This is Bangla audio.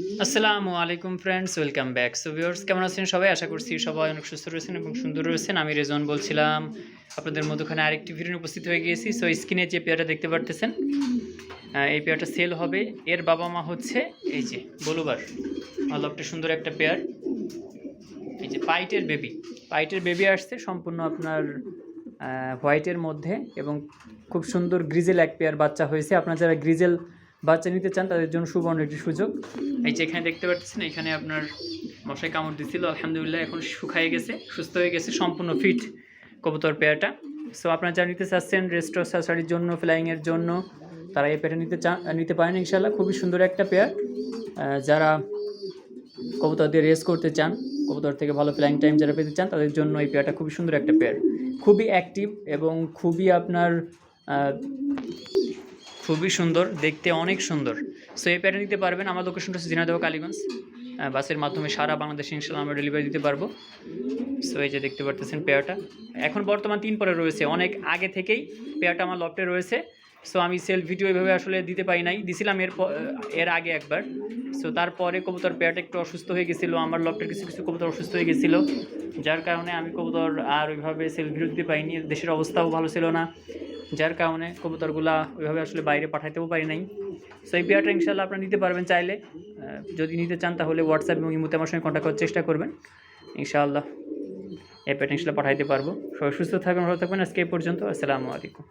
আসসালামু আলাইকুম friends welcome back so viewers কেমন আছেন সবাই? আশা করছি সবাই অনেক সুস্থ রয়েছেন এবং সুন্দর রয়েছেন। আমি রেজন বলছিলাম। আপনাদের মধ্যখানে আরেকটি ভিডিও উপস্থিত হয়ে গিয়েছি। সো স্ক্রিনে যে পেয়ারটা দেখতে পারতেছেন এই পেয়ারটা সেল হবে। এর বাবা মা হচ্ছে, এই যে, বলুবার। একটা সুন্দর একটা পেয়ার। এই যে, পাইটের বেবি পাইটের বেবি আসছে সম্পূর্ণ আপনার হোয়াইটের মধ্যে এবং খুব সুন্দর গ্রিজেল এক পেয়ার বাচ্চা হয়েছে। আপনারা যারা গ্রিজেল বাচ্চা নিতে চান, তাদের জন্য সুবর্ণ একটি সুযোগ। এই যে এখানে দেখতে পাচ্ছেন, এখানে আপনার মশাই কামড় দিছিল, আলহামদুলিল্লাহ এখন শুকায় গেছে, সুস্থ হয়ে গেছে, সম্পূর্ণ ফিট কবুতর পেয়ারটা। সো আপনারা যারা নিতে চাচ্ছেন রেস্টো সাসারির জন্য ফ্লাইংয়ের জন্য, তারা এই পেয়ারটা নিতে চান, নিতে পারেন ইনশাল্লাহ খুবই সুন্দর একটা পেয়ার। যারা কবুতর দিয়ে রেস করতে চান, কবুতর থেকে ভালো ফ্লাইং টাইম যারা পেতে চান, তাদের জন্য এই পেয়ারটা খুবই সুন্দর একটা পেয়ার। খুবই অ্যাক্টিভ এবং খুবই আপনার খুবই সুন্দর, দেখতে অনেক সুন্দর। সো এই পেয়ারটা নিতে পারবেন। আমার লোকেশনটা হচ্ছে ঝিনাইদহ, কালীগঞ্জ। বাসের মাধ্যমে সারা বাংলাদেশে ইনশাল্লাহ আমরা ডেলিভারি দিতে পারব। সো এই যে দেখতে পারতেছেন পেয়ারটা এখন বর্তমান তিন পরে রয়েছে। অনেক আগে থেকেই পেয়ারটা আমার লফটে রয়েছে। সো আমি সেল ভিডিও এভাবে আসলে দিতে পারি নাই। দিছিলাম এর এর আগে একবার। সো তারপরে কবুতর পেয়ারটা একটু অসুস্থ হয়ে গেছিল। আমার লফটের কিছু কিছু কবুতর অসুস্থ হয়ে গেছিল। যার কারণে আমি কবুতর আর ওইভাবে সেল ভিডিও দিতে পারিনি। দেশের অবস্থাও ভালো ছিল না। যার কারণে কবুতরগুলা ওইভাবে আসলে বাইরে পাঠাইতেও পারি নাই। সো এই পেয়ারটা ইনশাল্লাহ আপনারা নিতে পারবেন চাইলে। যদি নিতে চান তাহলে হোয়াটসঅ্যাপ এবং ইমুতে আমার সঙ্গে কন্ট্যাক্ট করার চেষ্টা করবেন। ইনশাআল্লাহ এই পেয়ারটা ইনশাল্লাহ পাঠাইতে পারব। সবাই সুস্থ থাকবেন, ভালো থাকবেন। আজকে এই পর্যন্ত। আসসালামু আলাইকুম।